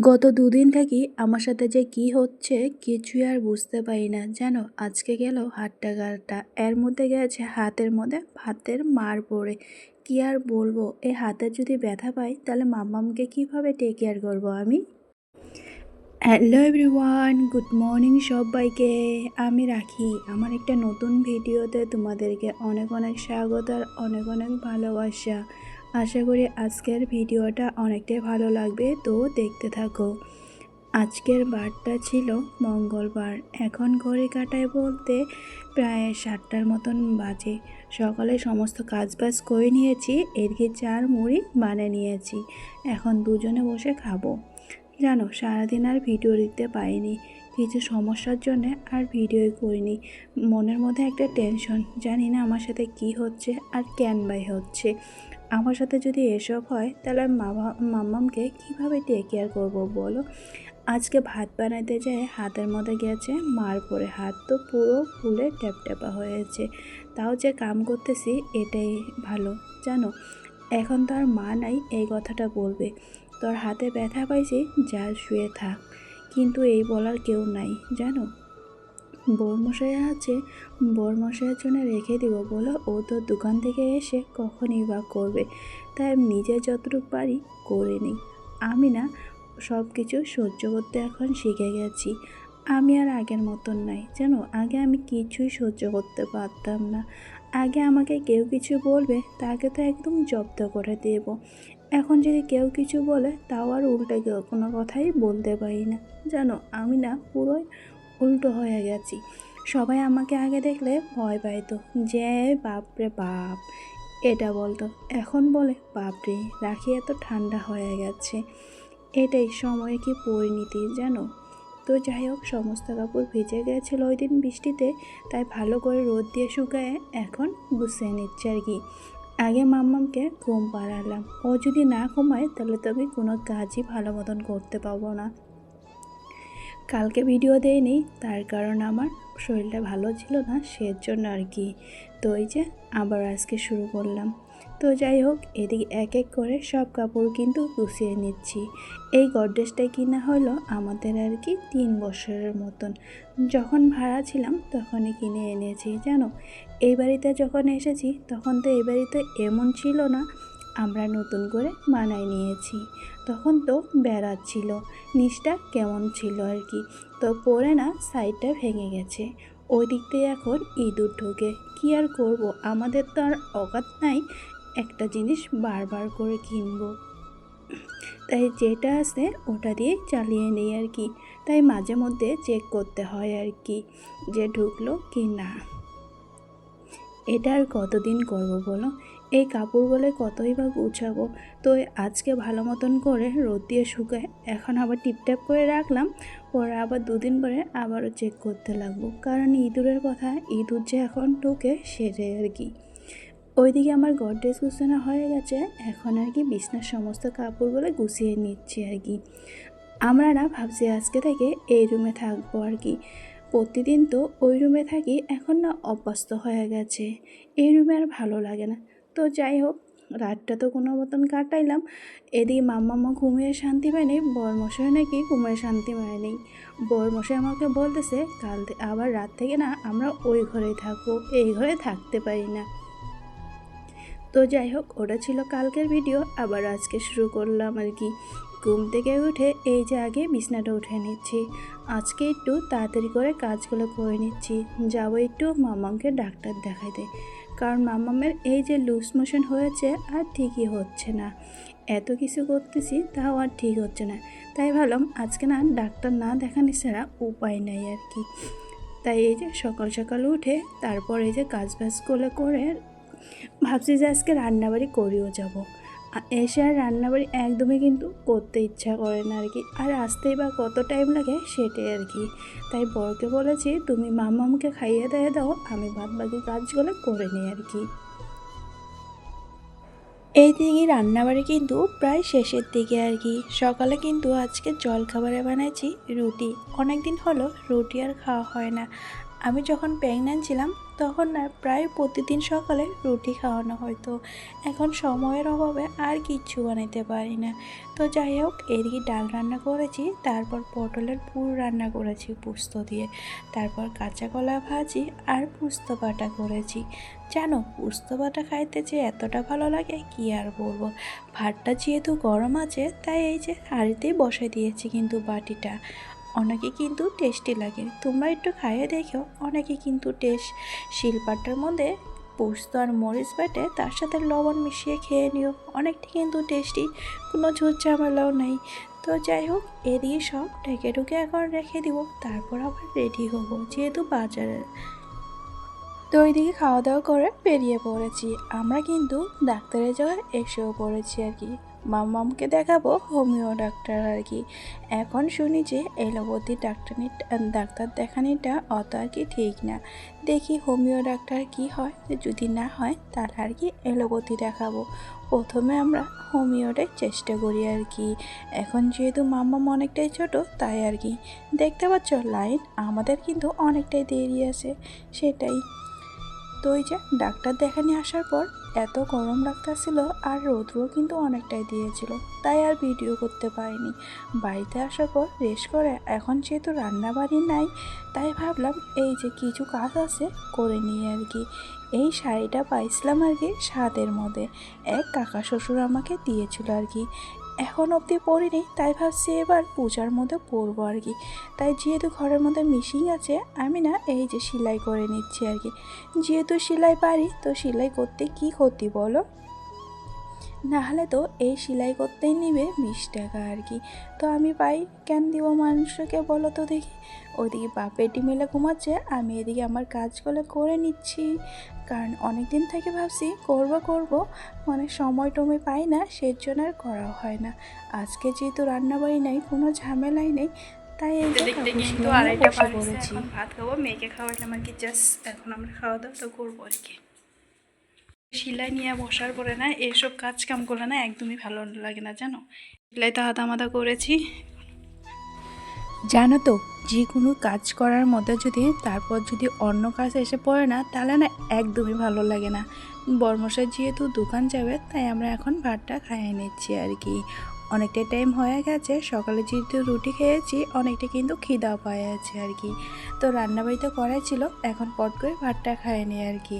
গত দুদিন থেকে আমার সাথে যে কি হচ্ছে কিছুই আর বুঝতে পারি না। জানো, আজকে গেল হাতটা গাড়টা এর মধ্যে গেছে হাতের মধ্যে হাতের মার পড়ে। কি আর বলব এই হাতের যদি ব্যথা পাই, তাহলে মাম্মামকে কীভাবে টেক কেয়ার করব আমি? হ্যালো এভরিওয়ান গুড মর্নিং সবাইকে। আমি রাখি। আমার একটা নতুন ভিডিওতে তোমাদেরকে অনেক অনেক স্বাগত আর অনেক অনেক ভালোবাসা। আশা করি আজকের ভিডিওটা অনেকটাই ভালো লাগবে, তো দেখতে থাকো। আজকের বারটা ছিল মঙ্গলবার। এখন ঘড়ি কাটায় বলতে প্রায় সাতটার মতন বাজে। সকালে সমস্ত কাজ বাজ করে নিয়েছি, এদিকে চার মুড়ি বানিয়ে নিয়েছি। এখন দুজনে বসে খাব। জানো, সারাদিন আর ভিডিও দিতে পারিনি। কিছু সমস্যার জন্য আর ভিডিওই করিনি। মনের মধ্যে একটা টেনশন, জানি না আমার সাথে কি হচ্ছে আর কেন বাই হচ্ছে। আমার সাথে যদি এসব হয়, তাহলে মামা মাম্মামকে কীভাবে টেক কেয়ার করব বলো? আজকে ভাত বানাতে যেয়ে হাতের মধ্যে গেছে, মার পরে হাত তো পুরো ফুলে ট্যাপট্যাপা হয়েছে। তাও যে কাম করতেছি, এটাই ভালো, জানো? এখন তো আর মা নাই, এই কথাটা বলবে। তোর হাতে ব্যথা পাইছি, যা শুয়ে থাক। কিন্তু এই বলার কেউ নাই, জানো? বরমশাই আছে বরমশাইয়ের জন্য রেখে দিব বলো। ও তো দোকান থেকে এসে কখনই বা করবে। তাই নিজে যতটুকু পারি করে নিই। আমি না সব কিছু সহ্য করতে এখন শিখে গেছি। আমি আর আগের মতন নাই, জানো? আগে আমি কিছুই সহ্য করতে পারতাম না। আগে আমাকে কেউ কিছু বলবে, তাকে তো একদম জব্দ করে দেব। এখন যদি কেউ কিছু বলে, তাও আর উল্টে কোনো কথাই বলতে পারি না। জানো? আমি না পুরোই উল্টো হয়ে গেছি। সবাই আমাকে আগে দেখলে ভয় পাইতো যে, বাপরে বাপ, এটা বলতো। এখন বলে, বাপরে, রাখি এত ঠান্ডা হয়ে গেছে। এটাই সময় কি পরিণতি জানো? তো যাই হোক, সমস্ত কাপড় ভিজে গেছিল ওই দিন বৃষ্টিতে, তাই ভালো করে রোদ দিয়ে শুকায় এখন গুছিয়ে নিচ্ছে আর কি। আগে মাম্মামকে ঘুম পাড়ালাম। ও যদি না ঘুমায়, তাহলে তো আমি কোনো কাজই ভালো মতন করতে পারব না। কালকে ভিডিও দেয়নি তার কারণ আমার শরীরটা ভালো ছিল না, সেজন্য আর কি। তো এই যে, আবার আজকে শুরু করলাম। তো যাই হোক, এদিকে এক এক করে সব কাপড় কিন্তু গুছিয়ে নিচ্ছি। এই গডরেজটাই কিনা হলো আমাদের আর কি তিন বছরের মতন। যখন ভাড়া ছিলাম, তখনই কিনে এনেছি, জানো? এই বাড়িতে যখন এসেছি, তখন তো এই বাড়িতে এমন ছিল না আমরা নতুন করে মানায় নিয়েছি। তখন তো বেড়াচ্ছিল, নিচটা কেমন ছিল আর কি। তো পরে না সাইডটা ভেঙে গেছে। ওই দিক দিয়ে এখন ইঁদুর ঢোকে। কী আর করব? আমাদের তো আর অকাত নাই। একটা জিনিস বারবার করে কিনবো তাই যেটা আছে ওটা দিয়ে চালিয়ে নেই আর কি। তাই মাঝে মধ্যে চেক করতে হয় আর কি যে ঢুকলো কি না। এটা আর কতদিন করব বলো? এই কাপড় বলে কতই বা গুছাবো? তো আজকে ভালো মতন করে রোদ দিয়ে শুকায় এখন আবার টিপটাপ করে রাখলাম, পরে আবার দুদিন পরে আবারও চেক করতে লাগবো। কারণ ইঁদুরের কথা, ইঁদুর যে এখন ঢুকে সেটাই আর কি। ওইদিকে আমার গডরেজ গুছানো হয়ে গেছে, এখন আর কি বিছনার সমস্ত কাপড়গুলো গুছিয়ে নিচ্ছি আর কি। আমরা না ভাবছি আজকে থেকে এই রুমে থাকব আর কি। প্রতিদিন তো ওই রুমে থাকি, এখন না অভ্যস্ত হয়ে গেছে। এই রুমে আর ভালো লাগে না। তো যাই হোক, রাতটা তো কোনো মতন কাটাইলাম। এদিকে মাম্মাম্মা ঘুমিয়ে শান্তি পায়নি, বরমশাই নাকি ঘুমিয়ে শান্তি পায়নি। বরমশাই আমাকে বলতেছে, কাল আবার রাত থেকে না আমরা ওই ঘরেই থাকব, এই ঘরে থাকতে পারি না। তো যাই হোক, ওটা ছিল কালকের ভিডিও, আবার আজকে শুরু করলাম আর কি। ঘুম থেকে উঠে এই যে আগে বিছনাটা উঠে নিচ্ছি। আজকে একটু তাড়াতাড়ি করে কাজগুলো করে নিচ্ছি। যাব একটু মামাকে ডাক্তার দেখাইতে। কারণ মামামের এই যে লুজ মোশন হয়েছে আর ঠিকই হচ্ছে না। এত কিছু করতেছি তাও আর ঠিক হচ্ছে না। তাই ভাবলাম আজকে না ডাক্তার না দেখানি ছাড়া উপায় নাই আর কি। তাই এই যে সকাল সকাল উঠে তারপর এই যে কাজ বাজ করে করে ভাবছি যে আজকে রান্নাবাড়ি করেও যাব। এসে আর রান্নাবাড়ি একদমই কিন্তু করতে ইচ্ছা করে না আর কি। আর আসতেই বা কত টাইম লাগে সেটাই আর কি। তাই বরকে বলেছি, তুমি মামামকে খাইয়ে দিয়ে দাও, আমি বাদ বাকি কাজগুলো করে নিই আর কি। এই দিকে রান্নাবাড়ি কিন্তু প্রায় শেষের দিকে আর কি। সকালে কিন্তু আজকে জল খাবারে বানাইছি রুটি। অনেক দিন হলো রুটি আর খাওয়া হয় না। আমি যখন প্রেগনেন্ট ছিলাম, তখন না প্রায় প্রতিদিন সকালে রুটি খাওয়ানো হতো এখন সময়ের অভাবে আর কিচ্ছু বানাইতে পারি না। তো যাই হোক, এদিকে ডাল রান্না করেছি, তারপর পটলের পুর রান্না করেছি পুস্ত দিয়ে। তারপর কাঁচা কলা ভাজি আর পুস্ত বাটা করেছি। জানো, পুস্ত বাটা খাইতে যে এতটা ভালো লাগে, কি আর বলব? ভাতটা যেহেতু গরম আছে, তাই এই যে হাঁড়িতেই বসে দিয়েছি কিন্তু বাটিটা। অনেকে কিন্তু টেস্টি লাগে। তোমরা একটু খাইয়ে দেখো অনেকে কিন্তু টেস্ট শিলপাটার মধ্যে পোস্ত আর মরিচ বেটে তার সাথে লবণ মিশিয়ে খেয়ে নিও। অনেকটা কিন্তু টেস্টি কোনো ঝুট ঝামেলাও নেই। তো যাই হোক, এদিকে সব ঢেকে ঢুকে এখন রেখে দিব, তারপর আবার রেডি হব যেহেতু বাজারে। তো ওইদিকে খাওয়া দাওয়া করে বেরিয়ে পড়েছি। আমরা কিন্তু ডাক্তারের জায়গায় এসেও পড়েছি আর কি। মামামকে দেখাবো, হোমিও ডাক্তার আর কি। এখন শুনি যে এলোপ্যাথি ডাক্তারনি ডাক্তার দেখানিটা অত আর কি ঠিক না। দেখি হোমিও ডাক্তার কি হয় যদি না হয় তাহলে আর কি এলোপ্যাথি দেখাবো। প্রথমে আমরা হোমিওটাই চেষ্টা করি আর কি। এখন যেহেতু মাম্মাম অনেকটাই ছোট, তাই আর কি। দেখতে পাচ্ছ, লাইন আমাদের কিন্তু অনেকটাই দেরি আছে, সেটাই তো ওই যে ডাক্তার দেখানি আসার পর এত গরম ছিল আর রৌদ্রও কিন্তু অনেকটাই দিয়েছিল, তাই আর ভিডিও করতে পারিনি। বাড়িতে আসার পর রেস্ট করে এখন যেহেতু রান্না বাড়ি নাই, তাই ভাবলাম এই যে কিছু কাজ আছে করে নিই আর কি। এই শাড়িটা পাইছিলাম আর কি স্বাদের মধ্যে। এক কাকা শ্বশুর আমাকে দিয়েছিল আর কি। এখন অবধি পরিনি তাই ভাবছি এবার পূজার মধ্যে পরবো আর কি। তাই যেহেতু ঘরের মধ্যে মিশিং আছে, আমি না এই যে সেলাই করে নিচ্ছি আর কি। যেহেতু সেলাই পারি, তো সেলাই করতে কি ক্ষতি বলো? নাহলে তো এই সেলাই করতেই নিবে বিশ টাকা আর কি। তো আমি পাই কেন দিব মানুষকে বলো তো দেখি। ওদিকে বাপেটি মেলে ঘুমাচ্ছে আমি এদিকে আমার কাজগুলো করে নিচ্ছি। কারণ অনেক দিন থেকে ভাবছি করব করব মানে সময় টময় পাই না সেই জন্য আর করা হয় না। আজকে যেহেতু রান্নাবাড়ি নেই কোনো ঝামেলাই নেই তাই এই দেখতে কিন্তু আড়াইটা পড়েছি। ভাত খাব মেয়েকে খাওয়াইলাম আর কি জাস্ট এখন আমরা খাওয়া দাওয়া তো করব আর কি। সেলাই নিয়ে বসার পরে না এসব কাজ কাম করলে না একদমই ভালো লাগে না, জানো? সেলাই তো হাতামাতা করেছি। জানো তো, যে কোনো কাজ করার মধ্যে যদি তারপর যদি অন্য কাজ এসে পড়ে না, তাহলে না একদমই ভালো লাগে না। বর্মশাই যেহেতু দোকান যাবে, তাই আমরা এখন ভাতটা খাইয়ে নিচ্ছি আর কি। অনেকটা টাইম হয়ে গেছে, সকালে যেহেতু রুটি খেয়েছি, অনেকটা কিন্তু খিদাও পাওয়া আছে আর কি। তো রান্নাবাড়ি তো করাই ছিল, এখন পট করে ভাতটা খাইয়ে নিই আর কি।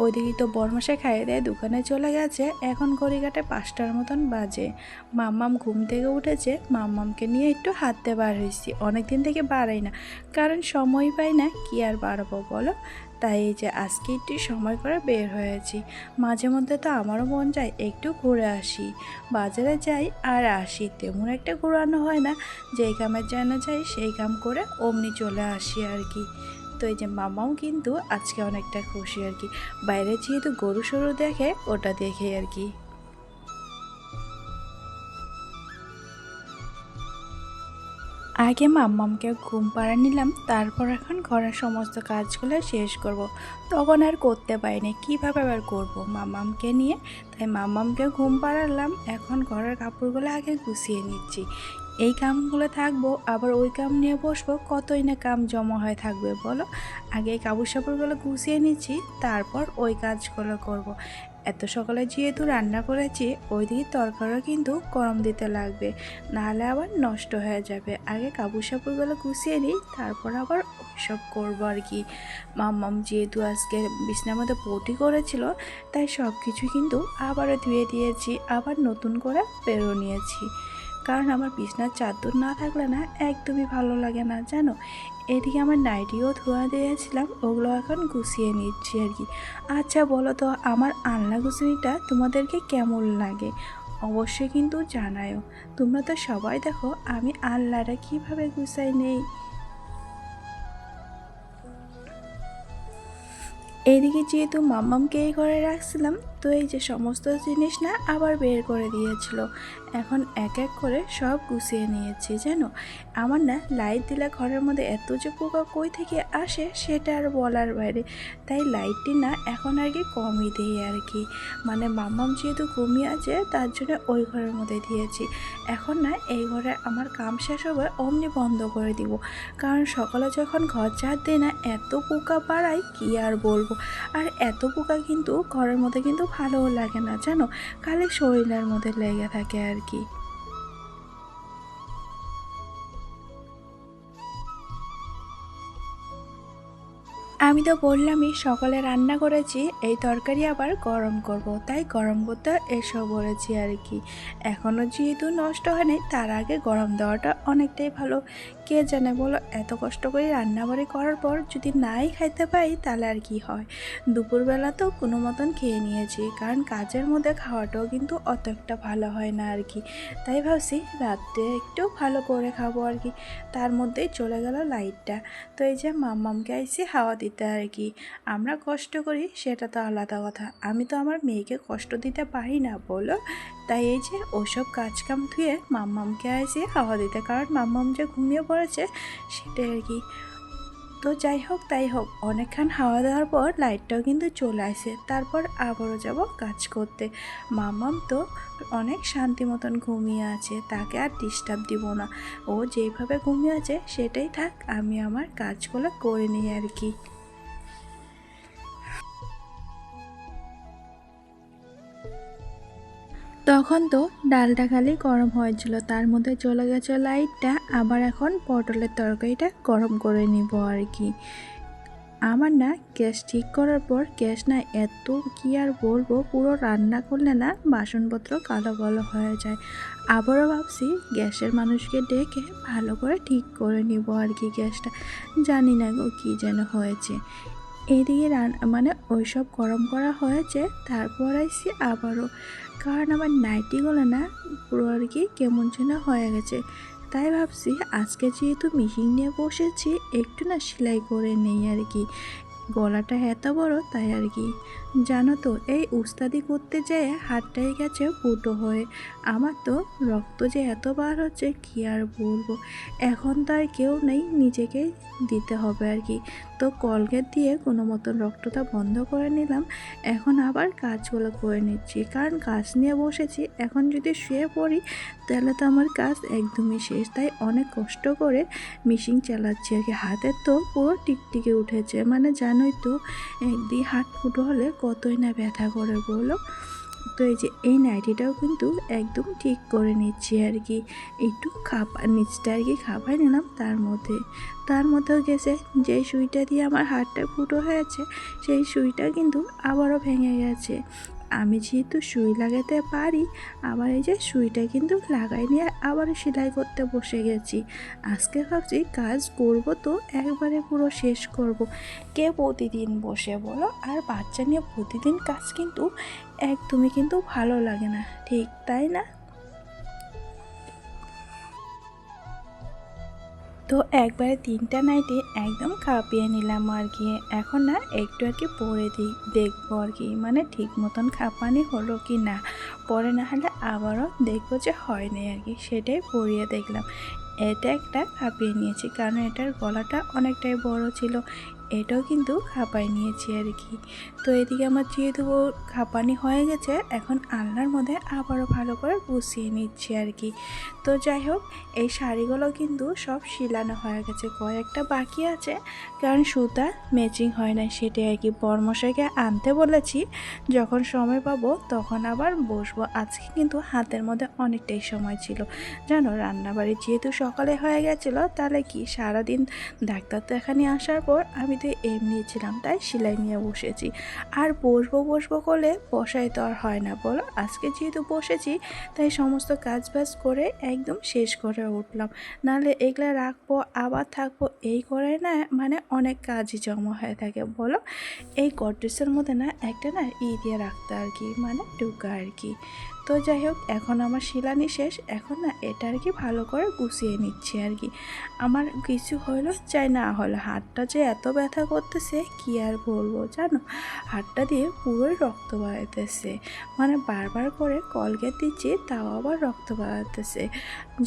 ওইদিকে তো বরমশাই খাইয়ে দেয় দোকানে চলে গেছে। এখন ঘড়িঘাটে পাঁচটার মতন বাজে। মাম্মাম ঘুম থেকে উঠেছে। মাম্মামকে নিয়ে একটু হাঁটতে বার হয়েছি। অনেক দিন থেকে বাড়াই না। কারণ সময় পাই না, কি আর বাড়াবো বলো? তাই এই যে আজকে একটু সময় করে বের হয়েছি। মাঝে মধ্যে তো আমারও মন যায় একটু ঘুরে আসি। বাজারে যাই আর আসি। তেমন একটা ঘুরানো হয় না। যেই কামের জন্য যাই, সেই কাম করে অমনি চলে আসি আর কি। তো এই যে মামাও কিন্তু আজকে অনেকটা খুশি আর কি। বাইরে যেহেতু গরু সরু দেখে, ওটা দেখে আর কি। আগে মাম্মামকে ঘুম পাড়া নিলাম, তারপর এখন ঘরের সমস্ত কাজগুলো শেষ করব। তখন আর করতে পারিনি, কীভাবে আবার করব মাম্মামকে নিয়ে? তাই মাম্মামকে ঘুম পাড়ালাম, এখন ঘরের কাপড়গুলো আগে গুছিয়ে নিচ্ছি। এই কামগুলো থাকব, আবার ওই কাম নিয়ে বসবো, কতই না কাম জমা হয়ে থাকবে বলো? আগে এই কাপড় সাপড়গুলো গুছিয়ে নিচ্ছি, তারপর ওই কাজগুলো করব। এত সকালে যেহেতু রান্না করেছি ওইদিকে তরকারিও কিন্তু গরম দিতে লাগবে, নাহলে আবার নষ্ট হয়ে যাবে। আগে কাপড় সাপড়গুলো গুছিয়ে নিই, তারপর আবার ওইসব করব আর কি। মাম্মাম যেহেতু আজকে বিছনার মধ্যে পটি করেছিল, তাই সব কিছু কিন্তু আবারও ধুয়ে দিয়েছি, আবার নতুন করে বেরো নিয়েছি। কারণ আমার বিছনার চাদর না থাকলে না একদমই ভালো লাগে না, জানো? এদিকে আমার নাইটিও ধোয়া দিয়েছিলাম, ওগুলো এখন গুছিয়ে নিচ্ছি আর কি। আচ্ছা বলো তো, আমার আনলা গুছানিটা তোমাদেরকে কেমন লাগে? অবশ্যই কিন্তু জানায়ও। তোমরা তো সবাই দেখো আমি আল্লাহটা কীভাবে গুছাই নেই। এইদিকে যেহেতু মাম্মামকে এই ঘরে রাখছিলাম তো এই যে সমস্ত জিনিস না আবার বের করে দিয়েছিল। এখন এক এক করে সব গুছিয়ে নিয়েছি, জানো? আমার না লাইট দিলে ঘরের মধ্যে এত যে পোকা কই থেকে আসে সেটা আর বলার বাইরে। তাই লাইটটি না এখন আর কি কমই দিই আর কি। মানে মাম্মাম যেহেতু ঘুমিয়ে আছে, তার জন্য ওই ঘরের মধ্যে দিয়েছি। এখন না এই ঘরে আমার কাম শেষ হবে অমনি বন্ধ করে দিব। কারণ সকালে যখন ঘর ঝাড় দিই না, এত পোকা পাড়ায় কি আর বলব? আর এত পোকা কিন্তু ঘরের মধ্যে কিন্তু ভালোও লাগে না, জানো? খালি শরীরের মধ্যে লেগে থাকে আর কি। আমি তো বললামই, সকালে রান্না করেছি, এই তরকারি আবার গরম করব। তাই গরম করতে এসব বলেছি আর কি। এখনও যেহেতু নষ্ট হয়নি, তার আগে গরম দেওয়াটা অনেকটাই ভালো। কে জানে বলো, এত কষ্ট করে রান্নাবাড়ি করার পর যদি নাই খাইতে পাই, তাহলে আর কি হয়? দুপুরবেলা তো কোনো মতন খেয়ে নিয়েছি, কারণ কাজের মধ্যে খাওয়াটাও কিন্তু অত একটা ভালো হয় না আর কি। তাই ভাবছি রাত্রে একটু ভালো করে খাব আর কি। তার মধ্যেই চলে গেল লাইটটা। তো এই যে মাম্মামকে আইসি হাওয়া দিতে আর কি। আমরা কষ্ট করি, সেটা তো আলাদা কথা। আমি তো আমার মেয়েকে কষ্ট দিতে পারি না, বলো? তাই এই যে ওসব কাজকাম ধুয়ে মাম্মামকে আইসি হাওয়া দিতে, কারণ মাম্মাম যে ঘুমিয়ে পড়েছে সেটাই আর কি। তো যাই হোক, তাই হোক, অনেকক্ষণ হাওয়া দেওয়ার পর লাইটটাও কিন্তু চলে আসে। তারপর আবারও যাব কাজ করতে। মাম্মাম তো অনেক শান্তি মতন ঘুমিয়ে আছে, তাকে আর ডিস্টার্ব দিব না। ও যেভাবে ঘুমিয়ে আছে সেটাই থাক, আমি আমার কাজগুলো করে নিই আর কি। তখন তো ডালটা খালি গরম হয়েছিল। তার মধ্যে চলে গেছে লাইটটা। আবার এখন পটলের তরকারিটা গরম করে নিব আর কি। আমার না গ্যাস ঠিক করার পর গ্যাস না এত কি আর বলব, পুরো রান্না করলে না বাসনপত্র কালো কালো হয়ে যায়। আবারও ভাবছি গ্যাসের মানুষকে ডেকে ভালো করে ঠিক করে নিব আর কি গ্যাসটা। জানি না গো কী যেন হয়েছে। এদিকে রান্না মানে ওই সব গরম করা হয়েছে, তারপর আইসি আবারও। কারণ আমার নাইটি নাইটিগুলো না, পুরো আর কি কেমন যেন হয়ে গেছে। তাই ভাবছি আজকে যেহেতু মেশিন নিয়ে বসেছি, একটু না সেলাই করে নেই আর কি। গলাটা এত বড়, তাই আর কি। জানো তো, এই উস্তাদি করতে যেয়ে হাতটাই গেছে ফুটো হয়ে। আমার তো রক্ত যে এত বার হচ্ছে, কী আর বলব? এখন তো আর কেউ নেই নিজেকেই দিতে হবে আর কি। তো কলগেট দিয়ে কোনো মতন রক্তটা বন্ধ করে নিলাম। এখন আবার কাজগুলো করে নিচ্ছি। কারণ কাজ নিয়ে বসেছি, এখন যদি শুয়ে পড়ি, তাহলে তো আমার কাজ একদমই শেষ। তাই অনেক কষ্ট করে মেশিন চালাচ্ছি আর কি। হাতের তো পুরো টিকটিকে উঠেছে। মানে জানোই তো একদিন হাত ফুটো হলে কতই না ব্যথা করে বলো? তো এই যে এই নাইটিটাও কিন্তু একদম ঠিক করে নিচ্ছি আর কি। একটু খাবার, নিচটা আর কি খাবার নিলাম তার মধ্যে। তার মধ্যেও গেছে যে সুইটা দিয়ে আমার হাতটা ফুটো হয়েছে, সেই সুইটা কিন্তু আবারও ভেঙে গেছে। আমি যেহেতু সুই লাগাতে পারি আবার এই যে সুইটা কিন্তু লাগাই নিয়ে আবার সেলাই করতে বসে গেছি। আজকে ভাবছি কাজ করব তো, একবারে পুরো শেষ করব। কে প্রতিদিন বসে বলো? আর বাচ্চা নিয়ে প্রতিদিন কাজ কিন্তু একদমই কিন্তু ভালো লাগে না, ঠিক তাই না? তো একবারে তিনটা নাইটে একদম কাঁপিয়ে নিলাম আর কি এখন না একটু আর কি পরে দিই দেখব আর কি মানে ঠিক মতন খাপানি হলো কি না? পরে না হলে আবারও দেখব যে হয়নি আর কি সেটাই পরিয়ে দেখলাম। এটা একটা কাঁপিয়ে নিয়েছি, কারণ এটার গলাটা অনেকটাই বড় ছিল। এটাও কিন্তু খাপাই নিয়েছি আর কি। তো এদিকে আমার যেহেতু খাপানি হয়ে গেছে, এখন আলনার মধ্যে আবারও ভালো করে গুছিয়ে নিচ্ছি আর কি। তো যাই হোক, এই শাড়িগুলো কিন্তু সব শিলানো হয়ে গেছে। কয়েকটা বাকি আছে, কারণ সুতা ম্যাচিং হয় না, সেটাই আর কি। বর্মশাইকে আনতে বলেছি, যখন সময় পাবো তখন আবার বসবো। আজকে কিন্তু হাতের মধ্যে অনেকটাই সময় ছিল। জানো, রান্নাবাড়ি যেহেতু সকালে হয়ে গেছিল, তাহলে কি সারাদিন ডাক্তার দেখানি আসার পর আমি তো এমনি ছিলাম তাই সেলাই নিয়ে বসেছি। আর বসবো বসবো করলে বসাই তো আর হয় না, বলো? আজকে যেহেতু বসেছি, তাই সমস্ত কাজ বাজ করে একদম শেষ করে উঠলাম। নাহলে এগুলো রাখব, আবার থাকব, এই করে না মানে অনেক কাজই জমা হয়ে থাকে, বলো? এই গডরেজের মধ্যে না, একটা না ই দিয়ে রাখতে আর কি মানে টুকা আর কি। তো যাই হোক, এখন আমার শিলানি শেষ। এখন না, এটা আর কি ভালো করে গুছিয়ে নিচ্ছি আর কি। আমার কিছু হলো, চাই না হলো। হাতটা যে এত ব্যথা করতেছে, কি আর বলব, জানো? হাতটা দিয়ে পুরোই রক্ত বাড়াইতেছে মানে বারবার করে কলগেট দিচ্ছি, তাও আবার রক্ত বাড়াতেছে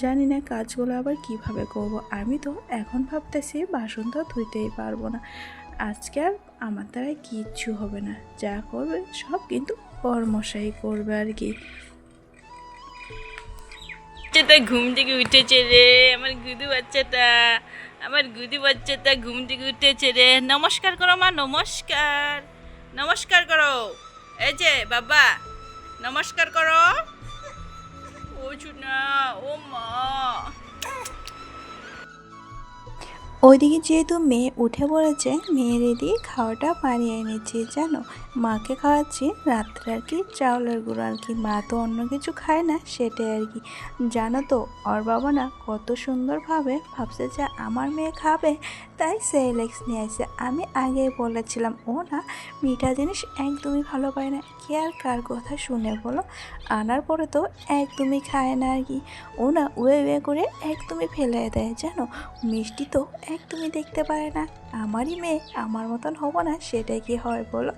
জানি না কাজগুলো আবার কীভাবে করব। আমি তো এখন ভাবতেছি বাসন তো ধুইতেই পারব না। আজকে আর আমার দ্বারা কিচ্ছু হবে না। যা করবে সব কিন্তু কর্মশাই করবে আর কি। বাচ্চাটা ঘুম থেকে উঠেছে রে, আমার গুদু বাচ্চাটা, আমার গুদু বাচ্চাটা ঘুম থেকে উঠেছে রে। নমস্কার করো মা, নমস্কার। নমস্কার করো। এই যে বাবা, নমস্কার করো। ও চুনা ও মা। ওইদিকে যেহেতু মেয়ে উঠে পড়েছে, মেয়ের এদিকে খাওয়াটা বানিয়ে এনেছি জানো? মাকে খাওয়াচ্ছি। রাত্রে আর কি চাউলের গুঁড়ো আর কি। মা তো অন্য কিছু খায় না, সেটাই আর কি। জানো তো, ওর বাবা না কত সুন্দরভাবে ভাবছে যে আমার মেয়ে খাবে, তাই সেলেক্স নিয়ে আসে। আমি আগেই বলেছিলাম, ও না মিঠা জিনিস একদমই ভালো পায় না। কে আর কার কথা শুনে বলো? আনার পরে তো একদমই খায় না আর কি। ও না উয়ে উয়ে করে একদমই ফেলে দেয়, জানো? মিষ্টি তো একদমই দেখতে পারে না। আমারই মেয়ে, আমার মতন হব না, সেটাই কি হয় বলো?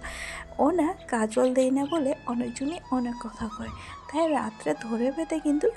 ও না কাজল দেয় না বলে অনেকজনই অনেক কথা কয়। তাই রাত্রে ধরে বেঁধে কিন্তু